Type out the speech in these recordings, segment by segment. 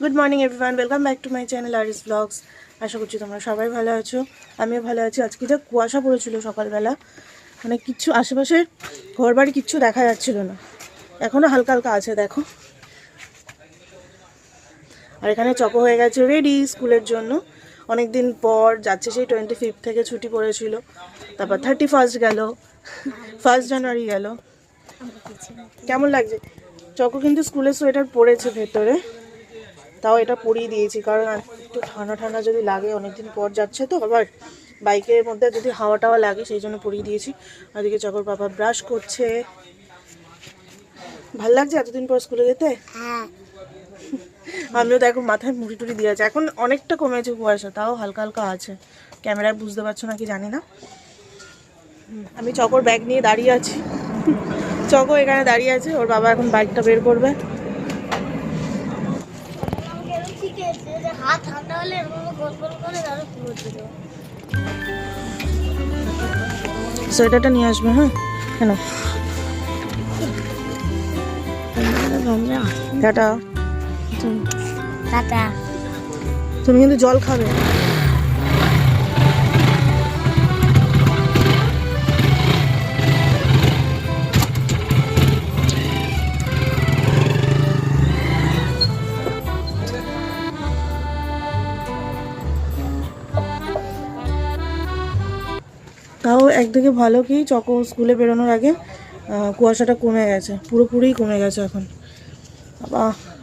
Good morning everyone welcome back to my channel Ari's vlogs আশা করছি তোমরা সবাই ভালো আছো। আমিও ভালো আছি। আজকে যা কুয়াশা পড়েছিল সকালবেলা মানে কিচ্ছু আশেপাশে ঘর বাড়ি কিচ্ছু দেখা যাচ্ছিল না। এখনও হালকা হালকা আছে দেখো। আর এখানে চকো হয়ে গেছে রেডি স্কুলের জন্য। অনেক দিন পর যাচ্ছে সেই টোয়েন্টি ফিফথ থেকে ছুটি পড়েছিল। তারপর থার্টি ফার্স্ট গেল। ফার্স্ট জানুয়ারি গেল কেমন লাগছে? চকো কিন্তু স্কুলের সোয়েটার পরেছে ভেতরে। তাও এটা পরিয়ে দিয়েছি কারণ একটু ঠান্ডা ঠান্ডা যদি লাগে অনেকদিন পর যাচ্ছে তো আবার বাইকের মধ্যে যদি হাওয়া টাওয়া লাগে সেই জন্য পরিয়ে দিয়েছি। এদিকে চকর বাবা ব্রাশ করছে। ভালো লাগছে এতদিন পর স্কুলে যেতে? হ্যাঁ। আমিও দেখো মাথায় মুড়ি টুড়ি দিয়ে আছে। এখন অনেকটা কমেছে কুয়াশা তাও হালকা হালকা আছে। ক্যামেরায় বুঝতে পারছ নাকি জানি না। আমি চকর ব্যাগ নিয়ে দাঁড়িয়ে আছি। চকো এখানে দাঁড়িয়ে আছে ওর বাবা এখন বাইকটা বের করবে ঠিক আছে যে হাত ঠান্ডা হলে এরকম গোল গোল করে তাহলে পুরো দিল। সোয়েটারটা নিয়ে আসবে হ্যাঁ? কেন? টাটা। টাটা। তুমি কিন্তু জল খাবে। একদিকে ভালো কি চকো স্কুলে বেরোনোর আগে কুয়াশাটা কমে গেছে পুরোপুরি কমে গেছে এখন।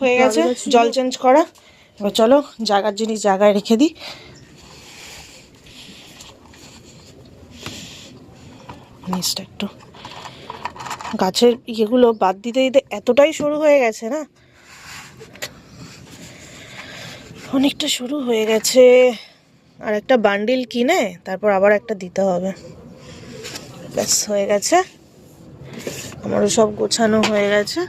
হয়ে গেছে? জল চেঞ্জ করা? এবার চলো জায়গার জিনিস জায়গায় রেখে দিই। নিচটা একটু। গাছের ইয়েগুলো বাদ দিতে দিতে এতটাই শুরু হয়ে গেছে না? অনেকটা শুরু হয়ে গেছে। আর একটা বান্ডিল কিনে তারপর আবার একটা দিতে হবে। ব্যাস, হয়ে গেছে। আমারও সব গোছানো হয়ে গেছে।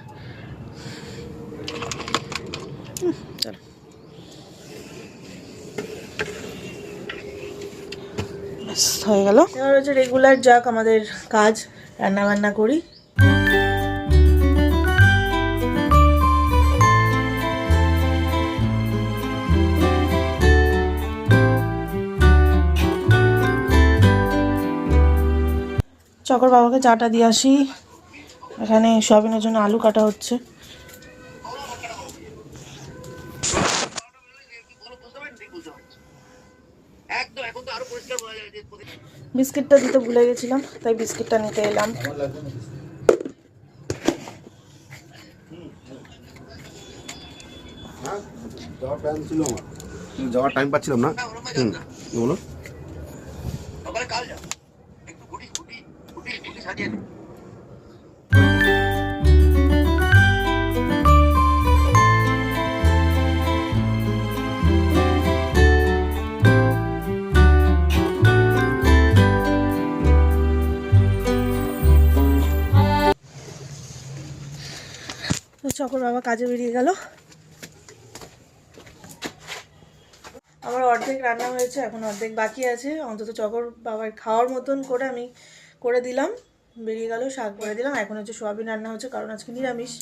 হয়ে গেল। এবার হচ্ছে রেগুলার যাক আমাদের কাজ রান্না বান্না করি। চকর বাবাকে চাটা দিয়ে আসি। এখানে সয়াবিনের জন্য আলু কাটা হচ্ছে। বিস্কিটটা দিতে ভুলে গেছিলাম, তাই বিস্কিটটা নিতে এলাম। যাওয়ার টাইম পাচ্ছিলাম না। হুম বলো তো চকর বাবা কাজে বেরিয়ে গেল। আমার অর্ধেক রান্না হয়েছে, এখন অর্ধেক বাকি আছে। অন্তত চকর বাবার খাওয়ার মতন করে আমি করে দিলাম। বেরিয়ে গেল, শাক করে দিলাম। এখন হচ্ছে সোয়াবিন রান্না হচ্ছে, কারণ আজকে নিরামিষ।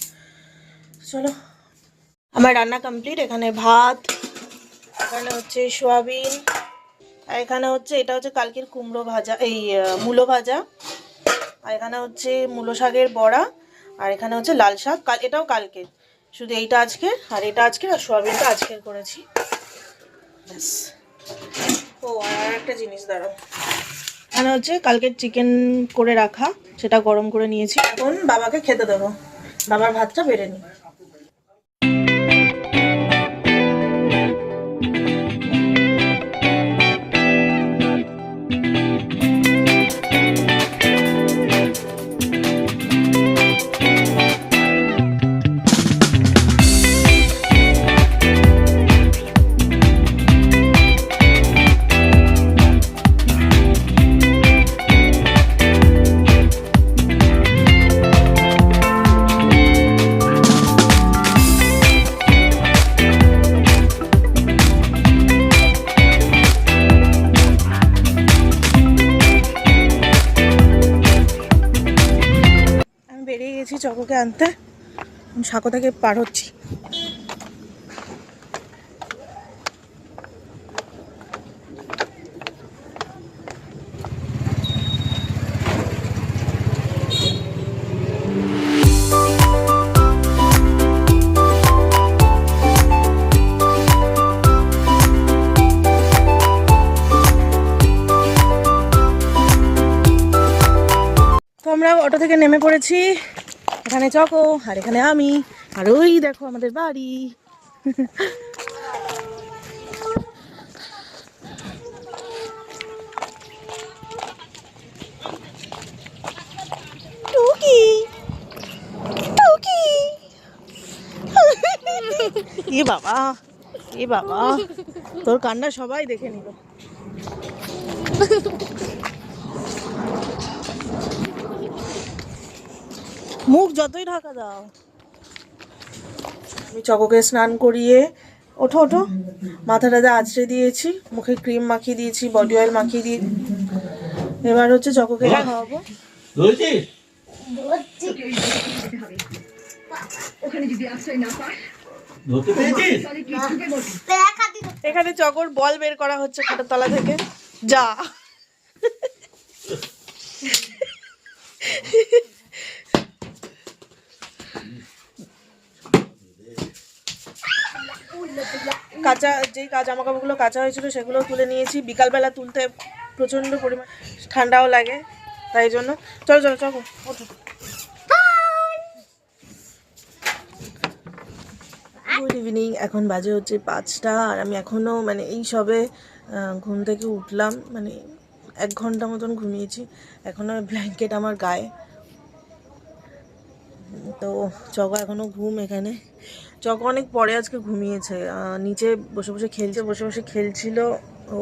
চলো। আমার রান্না কমপ্লিট এখানে ভাত, এখানে হচ্ছে সোয়াবিন, আর এখানে হচ্ছে, এটা হচ্ছে কালকের কুমড়ো ভাজা, এই মূলো ভাজা। আর এখানে হচ্ছে মূলো শাকের বড়া, আর এখানে হচ্ছে লাল শাক। কাল, এটাও কালকের শুধু এইটা আজকে, আর এটা আজকের আর সোয়াবিনটা আজকের করেছি। ব্যাস। ও, আর একটা জিনিস দাঁড়াও। এখানে হচ্ছে কালকে চিকেন করে রাখা, সেটা গরম করে নিয়েছি। এখন বাবাকে খেতে দেবো। বাবার ভাতটা বেড়ে নিই আনতে সাঁকো থেকে পার হচ্ছি। আমরা অটো থেকে নেমে পড়েছি। এখানে চকো আর এখানে আমি। আর ওই দেখো আমাদের বাড়ি। এ বাবা এ বাবা। তোর কান্না সবাই দেখে নিল। মুখ যতই ঢাকা দাও। আমি চকোকে স্নান করিয়ে ওঠো ওঠো। মাথাটাতে আঁচড়ে দিয়েছি মুখে ক্রিম মাখিয়ে দিয়েছি বডি অয়েল মাখিয়ে দিয়ে। এবার হচ্ছে চকোকে খাওয়াবো। এখানে চকর বল বের করা হচ্ছে খাটের তলা থেকে। যা। কাঁচা, যেই জামা কাপড়গুলো কাঁচা হয়েছিল সেগুলো তুলে নিয়েছি। বিকালবেলা তুলতে প্রচণ্ড পরিমাণ ঠান্ডাও লাগে, তাই জন্য। চলো চলো চলো, ওঠো। গুড ইভিনিং এখন বাজে হচ্ছে পাঁচটা, আর আমি এখনও মানে এই সবে ঘুম থেকে উঠলাম মানে এক ঘণ্টা মতন ঘুমিয়েছি। এখনও ব্ল্যাঙ্কেট আমার গায়ে। তো চক এখনও ঘুম এখানে। চক অনেক পরে আজকে ঘুমিয়েছে। নিচে বসে বসে খেলছে, বসে বসে খেলছিল। ও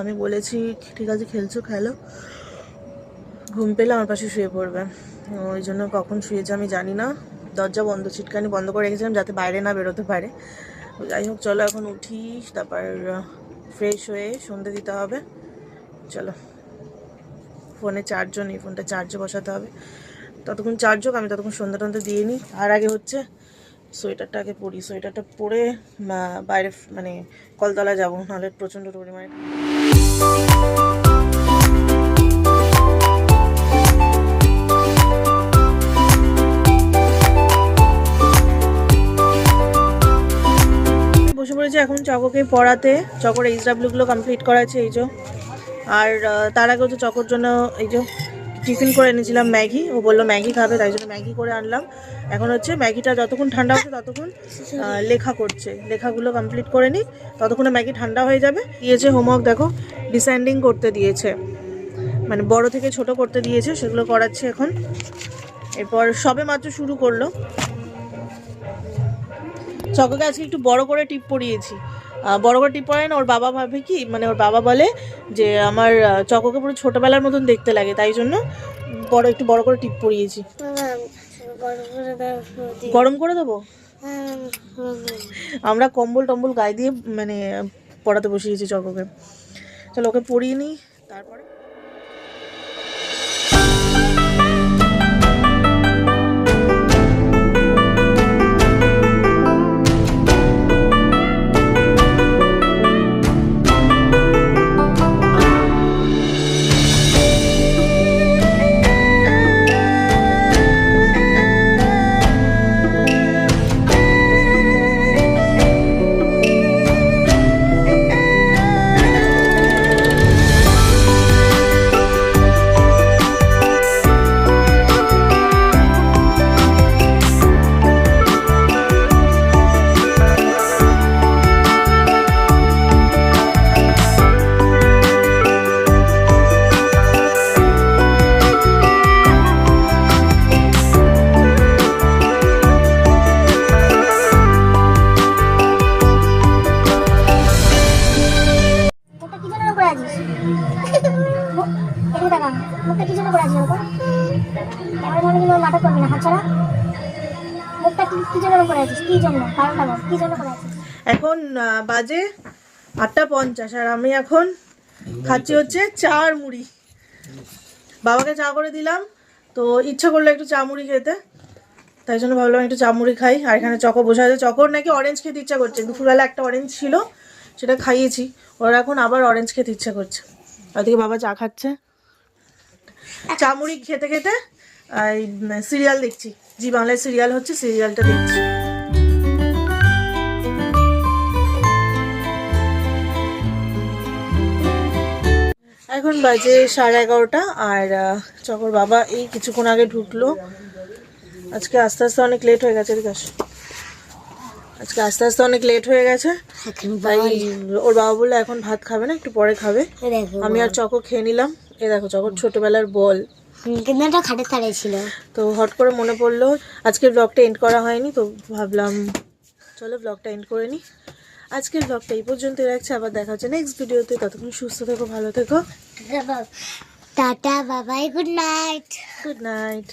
আমি বলেছি, ঠিক আছে, খেলছো, খেলো। ঘুম পেলে আমার পাশে শুয়ে পড়বে। ওই জন্য কখন শুয়েছে আমি জানি না। দরজা বন্ধ, ছিটকানি বন্ধ করে রেখেছিলাম যাতে বাইরে না বেরোতে পারে। যাই হোক, চলো এখন উঠি, তারপর ফ্রেশ হয়ে সন্ধে দিতে হবে। চলো। ফোনে চার্জও নেই, ফোনটা চার্জে বসাতে হবে। ততক্ষণ চার্জ হোক, আমি ততক্ষণ সন্ধ্যা টন্ধে দিয়ে নিই। আর আগে হচ্ছে সোয়েটারটা আগে পরি, সোয়েটারটা পরে বাইরে মানে কলতলা যাব, নাহলে প্রচণ্ড পরিমাণে। বসে পড়েছি এখন চকোকে পড়াতে। চকোর এইচ ডাব্লিউগুলো কমপ্লিট করা আছে, এই যে। আর তার আগে হচ্ছে চকোর জন্য, এই যে টিফিন করে এনেছিলাম ম্যাগি। ও বলল, ম্যাগি খাবে। তাই জন্য ম্যাগি করে আনলাম। এখন হচ্ছে ম্যাগিটা যতক্ষণ ঠান্ডা হচ্ছে ততক্ষণ লেখা করছে। লেখাগুলো কমপ্লিট করে নিই। ততক্ষণে ম্যাগি ঠান্ডা হয়ে যাবে। দিয়েছে হোমওয়ার্ক, দেখো ডিসেন্ডিং করতে দিয়েছে। মানে বড় থেকে ছোট করতে দিয়েছে, সেগুলো করাচ্ছে এখন। এরপর সবে মাত্র শুরু করল। চকোকে আজকে একটু বড় করে টিপ পরিয়েছি। বড় বড় টিপ পরে না ওর বাবা ভাবে কি মানে ওর বাবা বলে যে আমার চককে পুরো ছোটবেলার মতন দেখতে লাগে, তাই জন্য বড়, একটু বড় করে টিপ পরিয়েছি। গরম করে দেবো। আমরা কম্বল টম্বল গায়ে দিয়ে মানে পড়াতে বসিয়েছি চকোকে চলো ওকে পরিয়ে নিই, তারপরে এখন বাজে আটটা পঞ্চাশ, আর আমি এখন খাচ্ছি হচ্ছে চা আর মুড়ি। বাবাকে চা করে দিলাম, তো ইচ্ছা করল একটু চা মুড়ি খেতে। তাই জন্য ভাবলাম একটু চা মুড়ি খাই, আর এখানে চকো বসে আছে। চকোর নাকি অরেঞ্জ খেতে ইচ্ছা করছে, দুপুরবেলা একটা অরেঞ্জ ছিল, সেটা খাইয়েছি। ওরা এখন আবার অরেঞ্জ খেতে ইচ্ছা করছে। ওদিকে বাবা চা খাচ্ছে। চা মুড়ি খেতে খেতে সিরিয়াল দেখছি। জি, বাংলায় সিরিয়াল হচ্ছে, সিরিয়ালটা দেখছি। এখন বাজে সাড়ে এগারোটা, আর চকর বাবা এই কিছুক্ষণ আগে ঢুকলো। আজকে আস্তে আস্তে অনেক লেট হয়ে গেছে আসো। আজকে আস্তে আস্তে অনেক লেট হয়ে গেছে। তাই ওর বাবা বলল এখন ভাত খাবে না একটু পরে খাবে। আমি আর চকো খেয়ে নিলাম। এ দেখো চকর ছোটবেলার বল। কিন্তু একটা খাটের তারে ছিল। তো হট করে মনে পড়ল আজকের ব্লগটা এন্ড করা হয়নি তো ভাবলাম চলো ব্লগটা এন্ড করে নিই আজকের ব্লগটা এই পর্যন্তই রাখছি আবার দেখা হচ্ছে নেক্সট ভিডিওতে ততক্ষণ সুস্থ থেকো ভালো থেকো। টাটা বাবাই গুড নাইট গুড নাইট